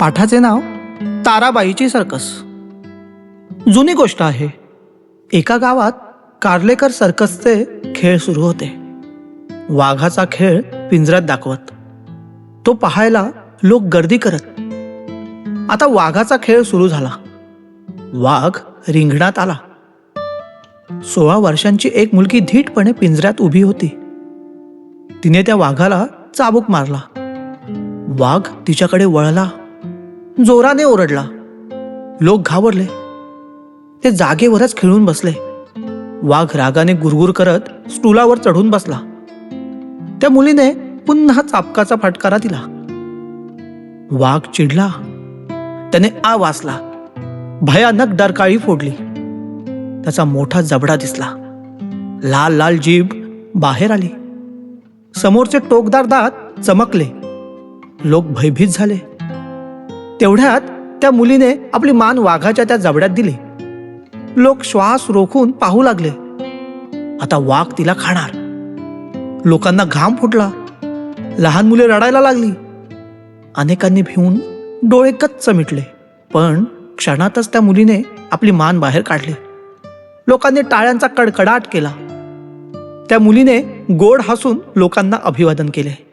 पाठाचे नाव ताराबाईची circus. जुनी गोष्ट आहे एका गावात कार्लेकर सर्कसचे खेळ सुरू होते. वाघाचा खेळ पिंजऱ्यात दाखवत. तो पाहायला लोक गर्दी करत. आता वाघाचा खेळ सुरू झाला. वाघ रिंगणात आला. सोळा वर्षांची एक मुलगी धीटपणे पिंजऱ्यात उभी होती. तिने त्या वाघाला चाबूक मारला. वाघ तिच्याकडे वळला. जोराने ओरडला. लोक घाबरले. ते जागेवरच खिळून बसले. वाघ रागाने गुरगुर करत स्टुलावर चढून बसला. त्या मुलीने पुन्हा चापकाचा फटकारा दिला. वाघ चिडला. त्याने आ वाचला. भयानक डरकाळी फोडली. त्याचा मोठा जबडा दिसला. लाल लाल जीभ बाहेर आली. समोरचे टोकदार दात चमकले. लोक भयभीत झाले. तेवढ्यात त्या मुलीने आपली मान वाघाच्या त्या जबड्यात दिली. लोक श्वास रोखून पाहू लागले. आता वाघ तिला खाणार. लोकांना घाम फुटला. लहान मुले रडायला लागली. अनेकांनी भिवून डोळे कच्च मिटले. पण क्षणातच त्या मुलीने आपली मान बाहेर काढली. लोकांनी टाळ्यांचा कडकडाट केला. त्या मुलीने गोड हसून लोकांना अभिवादन केले.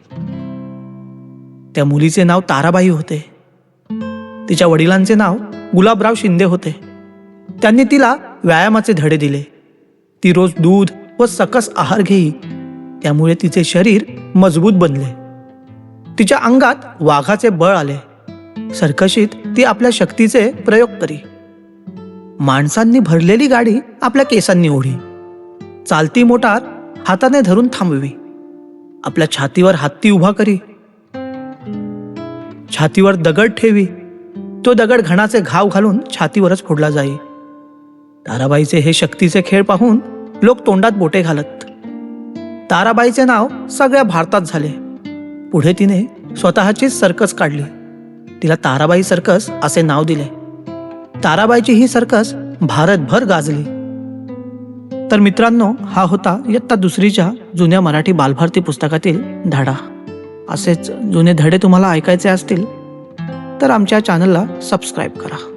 त्या मुलीचे नाव ताराबाई होते. तिच्या वडिलांचे नाव गुलाबराव शिंदे होते. त्यांनी तिला व्यायामाचे धडे दिले. ती रोज दूध व सकस आहार घेई. त्यामुळे तिचे शरीर मजबूत बनले. तिच्या अंगात वाघाचे बळ आले. सर्कशीत ती आपल्या शक्तीचे प्रयोग करी. माणसांनी भरलेली गाडी आपल्या केसांनी ओढी. चालती मोटार हाताने धरून थांबवी. आपल्या छातीवर हत्ती उभा करी. छातीवर दगड ठेवी. तो दगड घणाचे घाव घालून छातीवरच फोडला जाई. ताराबाईचे हे शक्तीचे खेळ पाहून लोक तोंडात बोटे घालत. ताराबाईचे नाव सगळ्या भारतात झाले. पुढे तिने स्वतःचीच सर्कस काढली. तिला ताराबाई सर्कस असे नाव दिले. ताराबाईची ही सर्कस भारतभर गाजली. तर मित्रांनो हा होता इयत्ता दुसरीच्या जुन्या मराठी बालभारती पुस्तकातील धडा. असेच जुने धडे तुम्हाला ऐकायचे असतील तर आमच्या चॅनलला सबस्क्राईब करा.